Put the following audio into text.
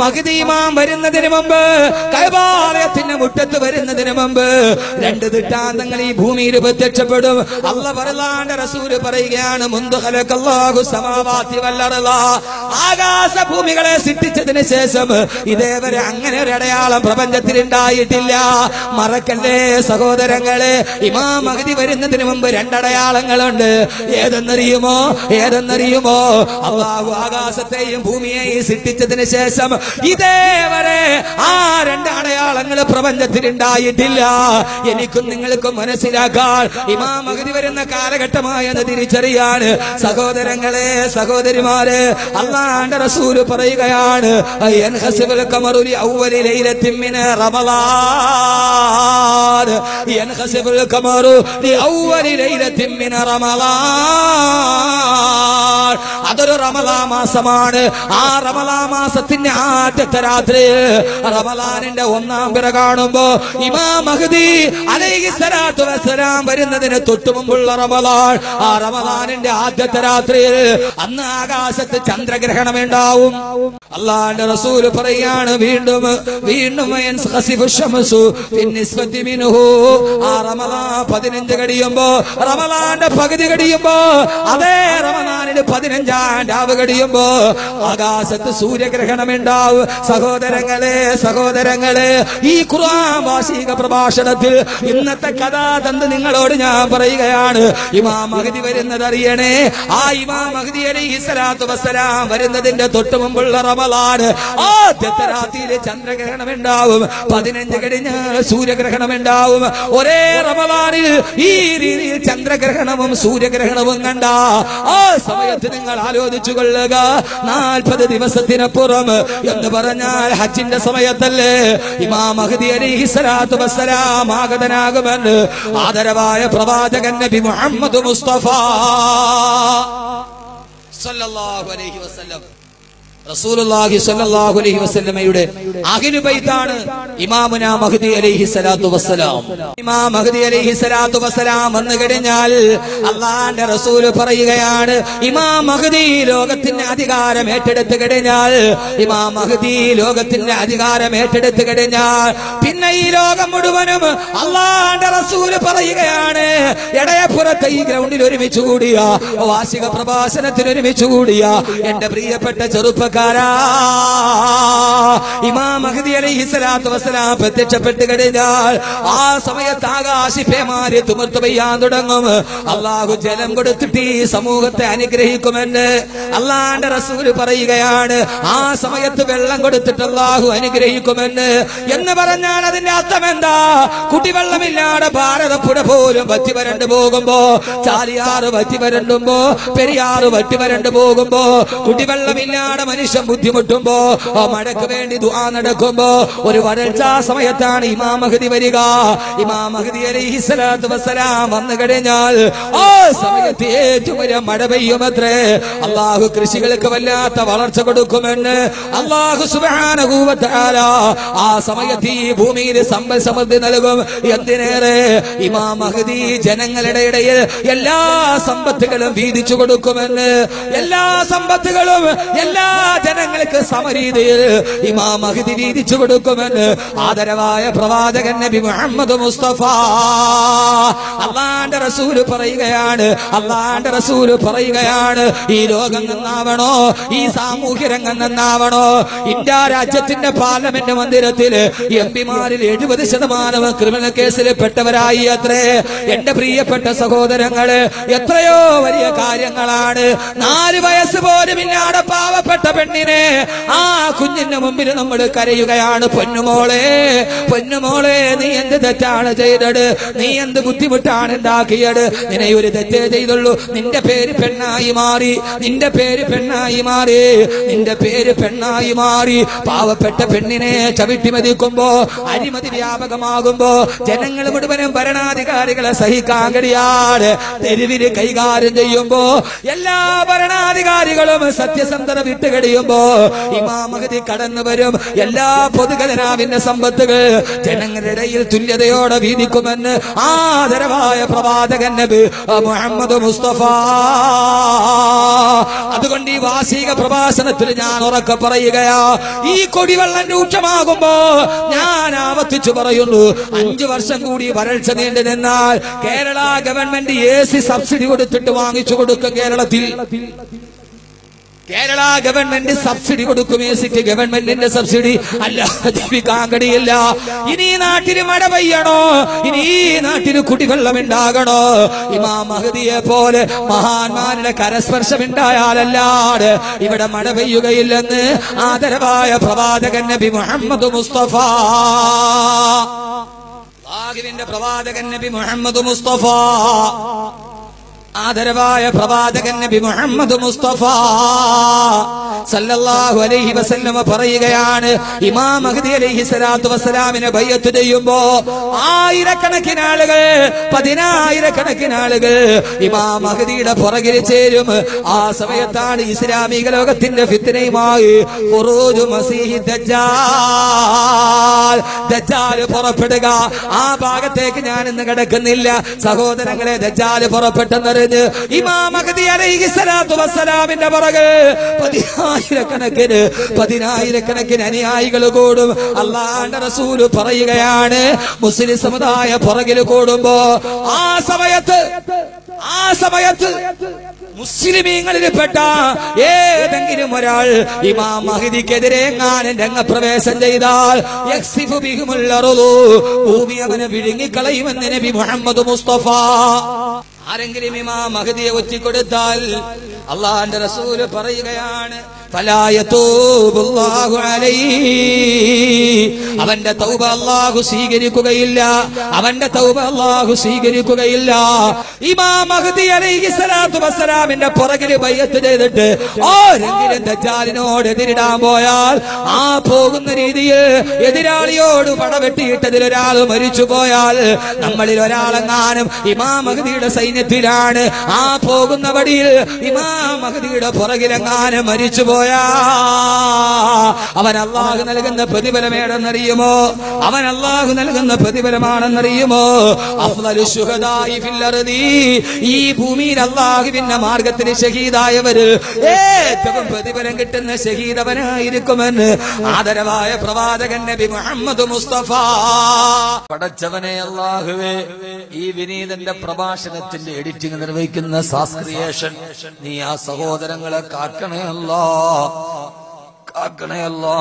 മഹദീമാൻ വരുന്നതിന് മുമ്പ് കൈബാലയത്തിന്റെ മുറ്റത്ത് വരുന്നതിന് മുമ്പ് രണ്ട് ദൃഷ്ടാന്തങ്ങൾ ഈ ഭൂമിയിൽ പ്രത്യക്ഷപ്പെടും. അല്ല പറലാണ്ട് റസൂൽ പറയുകയാണ് മുന്തുഹലക്കല്ലാഹു സമാവാസി വല്ലറല ആകാശ ഭൂമികളെ സൃഷ്ടിച്ചതിന് ശേഷം ഇതേവരെ അങ്ങനെ ഒരു അടയാളം പ്രപഞ്ചത്തിൽ ഉണ്ടായിട്ടില്ല മറക്കല്ലേ സഹോദരങ്ങളെ ഇമാ മഹദി വരുന്നതിന് മുമ്പ് രണ്ടടയാളങ്ങളുണ്ട്. ഏതെന്നറിയുമോ? ഏതെന്നറിയുമോ? അള്ളാഹു ആകാശത്തെയും ഭൂമിയെയും സൃഷ്ടിച്ചതിന് ശേഷം ഇതേവരെ ആ രണ്ട് അടയാളങ്ങൾ പ്രപഞ്ചത്തിൽ ഉണ്ടായിട്ടില്ല എനിക്കും നിങ്ങൾക്കും മനസ്സിലാക്കാൻ ഇമാം മഹദി വരുന്ന കാലഘട്ടമായെന്ന് തിരിച്ചറിയാൻ സഹോദരങ്ങളെ സഹോദരിമാരെ അള്ളാന്റെ റസൂൽ പറയുകയാണ് അതൊരു റമലാ മാസമാണ്. ആ റമലാ മാസത്തിന്റെ ആദ്യത്തെ രാത്രി റമലാനിന്റെ ഒന്നാം പിറ കാണുമ്പോ ഇമാ മഹദി അലൈഹി സ്വലാത്തു വരുന്നതിന് തൊട്ടു മുമ്പുള്ള റമളാൻ ആ റമലാനിന്റെ ആദ്യത്തെ രാത്രിയിൽ അന്ന് ആകാശത്ത് ചന്ദ്രഗ്രഹണം ഉണ്ടാവും അള്ളാന്റെ റസൂൽ പറയാണ് വീണ്ടും വീണ്ടും. ആ റമളാൻ പതിനഞ്ച് കടിയുമ്പോ റമലാന്റെ പകുതി കടിയുമ്പോ അതേ റമലാനിന് പതിനഞ്ചാം രാവ് കടിയുമ്പോ ആകാശത്ത് സൂര്യഗ്രഹണം ഉണ്ടാവും. സഹോദരങ്ങളെ സഹോദരങ്ങളെ ഈ ഖുർആൻ വാർഷിക പ്രഭാഷണത്തിൽ ഇന്നത്തെ കഥാതന്ത് നിങ്ങളോട് ഞാൻ പറയുകയാണ്. ഇമാം മഹദി വരുന്നത് അറിയണേ. ആ ഇമാം മഹദി അലൈഹി സ്വലാത്തു വസ്സലാം വരുന്നതിന്റെ തൊട്ട് മുമ്പുള്ള റമളാൻ ആദ്യത്തെ രാത്രിയിൽ ചന്ദ്രഗ്രഹണം ഉണ്ടാവും. പതിനഞ്ച് കഴിഞ്ഞ് സൂര്യഗ്രഹണം ഉണ്ടാവും. ഒരേ റമളാനിൽ ഈ രീതിയിൽ ചന്ദ്രഗ്രഹണവും സൂര്യഗ്രഹണവും കണ്ട ആ സമയത്ത് നിങ്ങൾ ആലോചിച്ചു കൊള്ളുക. നാൽപ്പത് ദിവസത്തിനപ്പുറം എന്ന് പറഞ്ഞാൽ ഹജ്ജിന്റെ സമയത്തല്ലേ? ഇമാം മഹദി അലൈഹി സ്വലാത്തു വസ്സലാം ആഗതനാകുമെന്ന് ആദരവായ പ്രവാചകൻ നബി മുഹമ്മദ് മുസ്തഫ. സല്ലല്ലാഹു അലൈഹി വസല്ലം. റസൂലുള്ളാഹി സ്വല്ലല്ലാഹു അലൈഹി വസല്ലമയുടെ അഹ്ലു ബൈത്താണ് ഇമാമുന മഹദി അലൈഹി സ്വലാത്തു വസ്സലാം. ഇമാം മഹദി അലൈഹി സ്വലാത്തു വസ്സലാം വന്നു കഴിഞ്ഞാൽ അള്ളാന്റെ റസൂൽ പറയുകയാണ് ഇമാം മഹദി ലോകത്തിന്റെ അധികാരം ഏറ്റെടുത്തു കഴിഞ്ഞാൽ ഇമാം മഹദി ലോകത്തിന്റെ അധികാരം ഏറ്റെടുത്തു കഴിഞ്ഞാൽ പിന്നെ ഈ ലോകം മുഴുവനും അള്ളാന്റെ റസൂൽ പറയുകയാണ്. ഇടയപ്പുറത്തെ ഈ ഗ്രൗണ്ടിൽ ഒരുമിച്ച് കൂടിയ വാർഷിക പ്രഭാഷണത്തിൽ ഒരുമിച്ച് കൂടിയ എന്റെ പ്രിയപ്പെട്ട ചെറുപ്പക്കാരാ ഇമാം മഹദി അലൈഹി സ്വലാത്തു വസ്സലാം ആ സമയത്ത് ആകാശിപ്പേമാര് തുമർത്ത് പെയ്യാൻ തുടങ്ങും. അള്ളാഹു ജലം കൊടുത്തിട്ട് ഈ സമൂഹത്തെ അനുഗ്രഹിക്കുമെന്ന് അള്ളാന്റെ റസൂൽ പറയുകയാണ്. ആ സമയത്ത് വെള്ളം കൊടുത്തിട്ട് അള്ളാഹു അനുഗ്രഹിക്കുമെന്ന്. എന്ന് പറഞ്ഞാൽ അതിന്റെ അർത്ഥം എന്താ? കുടിവെള്ളമില്ലാതെ ഭാരതപ്പുഴ പോലും വറ്റി വരണ്ടു പോകുമ്പോ ചാലിയാറ് വറ്റി വരണ്ടുമ്പോ പെരിയാറ് വറ്റി വരണ്ടു പോകുമ്പോ കുടിവെള്ളമില്ലാതെ മനുഷ്യൻ ബുദ്ധിമുട്ടുമ്പോ ആ മഴക്ക് വേണ്ടി ദുആ നടക്കുമ്പോ ഒരു വരൾച്ച സമയത്താണ് ഇമാം മഹദി വരിക. ഇമാം മഹദി അലൈഹി സ്വലാത്തു വസ്സലാം വന്നു കഴിഞ്ഞാൽ ആ സമയത്ത് ഏറ്റവും വലിയ മഴ പെയ്യുമത്രേ. അള്ളാഹു കൃഷികൾക്ക് വല്ലാത്ത വളർച്ച കൊടുക്കുമെന്ന് അള്ളാഹു തആല ആ സമയത്ത് ഈ ഭൂമിയിൽ സമ്പൽ സമൃദ്ധി നൽകും. എന്തിനേറെ? ഇമാം മഹദി ജനങ്ങളുടെ ഇടയിൽ എല്ലാ സമ്പത്തുകളും വീതിച്ചു കൊടുക്കുമെന്ന് എല്ലാ സമ്പത്തുകളും എല്ലാ ജനങ്ങൾക്ക് സമരീതിയിൽ ഇമാം മഹദി വീതിച്ചു കൊടുക്കുമെന്ന് ആദരവായ പ്രവാചകൻ നബി മുഹമ്മദ് മുസ്തഫ. അള്ളാന്റെ റസൂൽ പറയുകയാണ് അള്ളാന്റെ റസൂൽ പറയുകയാണ് ഈ ലോകം നന്നാവണോ? ഈ സാമൂഹ്യ രംഗം നന്നാവണോ? ഇന്ത്യ രാജ്യത്തിന്റെ പാർലമെന്റ് മന്ദിരത്തിൽ എം പിമാരിൽ എഴുപത് ശതമാനം ക്രിമിനൽ കേസിൽ പെട്ടവരായി അത്രേ. എന്റെ പ്രിയപ്പെട്ട സഹോദരങ്ങൾ എത്രയോ വലിയ കാര്യങ്ങളാണ്. നാല് വയസ്സ് പോലും ഇല്ലാതെ പാവപ്പെട്ട പെണ്ണിനെ ആ കുഞ്ഞിന്റെ മുമ്പിൽ നമ്മൾ കരയുകയാണ്. പൊന്നുമോളെ പൊന്നുമോളെ നീ എന്ത് തെറ്റാണ് ചെയ്തത്? നീ എന്ത് ബുദ്ധിമുട്ടാണ് ഉണ്ടാക്കിയത്? നിന്നെ ഒരു തെറ്റേ ചെയ്തുള്ളൂ. നിന്റെ പേര് പെണ്ണായി മാറി. നിന്റെ പേര് പെണ്ണായി മാറി. നിന്റെ പേര് പെണ്ണായി മാറി. പാവപ്പെട്ട പെണ്ണിനെ ചവിട്ടി മതിക്കുമ്പോ അഴിമതി വ്യാപകമാകുമ്പോ ജനങ്ങൾ മുഴുവനും ഭരണാധികാരികളെ സഹിക്കാൻ കഴിയാതെ തെരുവിന് കൈകാര്യം ചെയ്യുമ്പോ എല്ലാ ഭരണാധികാരികളും സത്യസന്ധത വിട്ട് കഴിയുമ്പോ ഇമാം മഹതി കടന്നു വരും. എല്ലാ പൊതുഖജനാവിന്റെ സമ്പത്തുകൾ ജനങ്ങളുടെ ഇടയിൽ തുല്യതയോടെ വീതിക്കുമെന്ന് ആദരവായ പ്രവാചകൻ മുഹമ്മദ് മുസ്തഫ. അതുകൊണ്ട് ഈ വാർഷിക പ്രഭാഷണത്തിൽ ഞാൻ ഉറക്കെ പറയുകയാ ഈ കൊടിവെള്ളം രൂക്ഷമാകുമ്പോ ഞാൻ ആവർത്തിച്ചു പറയുന്നു. അഞ്ചു വർഷം കൂടി വരൾച്ച നീണ്ടു നിന്നാൽ Kerala government A C subsidy കൊടുത്തിട്ട് വാങ്ങിച്ചു കൊടുക്കും കേരളത്തിൽ. കേരള ഗവൺമെന്റ് സബ്സിഡി കൊടുക്കും എ സിക്ക് ഗവൺമെന്റിന്റെ സബ്സിഡി. അല്ല ജീവിക്കാൻ ഇനി നാട്ടിന് മഴ പെയ്യണോ? ഇനി നാട്ടിന് കുടിവെള്ളം ഉണ്ടാകണോ ഇമാ മഹദിയെ പോലെ മഹാന്മാരുടെ കരസ്പർശം ഉണ്ടായാലല്ലാതെ ഇവിടെ മഴ പെയ്യുകയില്ലെന്ന് ആദരവായ പ്രവാചകൻ നബി മുഹമ്മദ് മുസ്തഫ. പ്രവാചകൻ നബി മുഹമ്മദ് മുസ്തഫ. ആദരവായ പ്രവാചകൻ നബി മുഹമ്മദ് മുസ്തഫ. സല്ലല്ലാഹു അലൈഹി വസല്ലമ പറയുകയാണ് ഇമാം മഹദി അലൈഹി സ്വലാത്തു വസ്സലാമിനെ ബയ്യത്ത് ചെയ്യുമ്പോ ആയിരക്കണക്കിന് ആളുകൾ പതിനായിരക്കണക്കിന് ആളുകൾ ഇമാം മഹദിയുടെ പുറകിൽ ചേരും. ആ സമയത്താണ് ഇസ്ലാമിക ലോകത്തിന്റെ ഫിത്തനയുമായി ഖുറൂജു മസീഹി ദജ്ജാൽ ദജ്ജാൽ പുറപ്പെടുക. ആ ഭാഗത്തേക്ക് ഞാൻ ഇന്ന് കിടക്കുന്നില്ല. സഹോദരങ്ങളെ ദജ്ജാൽ പുറപ്പെട്ടെന്നറിഞ്ഞ് ഇമാം മഹദി അലൈഹി സ്വലാത്തു വസ്സലാമിന്റെ പുറകെ പതിനായിരക്കണക്കിന് പതിനായിരക്കണക്കിന് അനുയായികൾ കൂടും അള്ളാന്റെ റസൂൽ പറയുകയാണ് മുസ്ലിം സമുദായ പുറകിൽ കൂടുമ്പോ ആ സമയത്ത് ആ സമയത്ത് മുസ്ലിമീങ്ങളിൽപ്പെട്ട ഏതെങ്കിലും ഒരാൾ ഇമാം മഹിദിക്കെതിരെ എങ്ങാനും രംഗപ്രവേശം ചെയ്താൽ. ഭൂമി അവനെ വിഴുങ്ങിക്കളയുമെന്ന് നബി മുഹമ്മദ് മുസ്തഫ ആരെങ്കിലും ഇമാം മഹദിയെ ഒറ്റിക്കൊടുത്താൽ അള്ളാന്റെ റസൂൽ പറയുകയാണ്. അവന്റെ തൗബ അള്ളാഹു സ്വീകരിക്കുകയില്ല. അവന്റെ തൗബ അള്ളാഹു സ്വീകരിക്കുകയില്ല. ഇമാം മഹദി അലൈഹി സ്വലാത്തു വസ്സലാമിന്റെ പുറകിൽ ബയ്യത്ത് ചെയ്തിട്ട് ആരെങ്കിലും ദജ്ജാലിനോട് എതിരിടാൻ പോയാൽ ആ പോകുന്ന രീതിയിൽ എതിരാളിയോട് പടവെട്ടിയിട്ടതിൽ ഒരാൾ മരിച്ചു പോയാൽ നമ്മളിൽ ഒരാളെങ്ങാനും ഇമാം മഹദിയുടെ സൈന്യത്തിലാണ്. ആ പോകുന്ന വടിയിൽ ഇമാം മഹദിയുടെ പുറകിലെങ്ങാനും മരിച്ചു പോയാ? അവൻ അള്ളാഹു നൽകുന്ന പ്രതിഫലം ഏടെന്നറിയുമോ അവൻ അള്ളാഹു നൽകുന്ന പ്രതിഫലമാണെന്നറിയുമോ. ഈ ഭൂമിയിൽ അള്ളാഹുവിന്റെ മാർഗത്തിന് ഷഹീദായവര് ഏറ്റവും പ്രതിഫലം കിട്ടുന്ന ഷഹീദവനായിരിക്കുമെന്ന് ആദരവായ പ്രവാചകൻ നബി മുഹമ്മദ് മുസ്തഫ. പടച്ചവനെ അള്ളാഹുവേ ഈ വിനീതന്റെ പ്രഭാഷണത്തിന്റെ എഡിറ്റിംഗ് നിർവഹിക്കുന്ന സാസ്ക്രിയേഷൻ നീ ആ സഹോദരങ്ങളെ കാക്കണേ അല്ലാ. കാക്കണേ അല്ലാ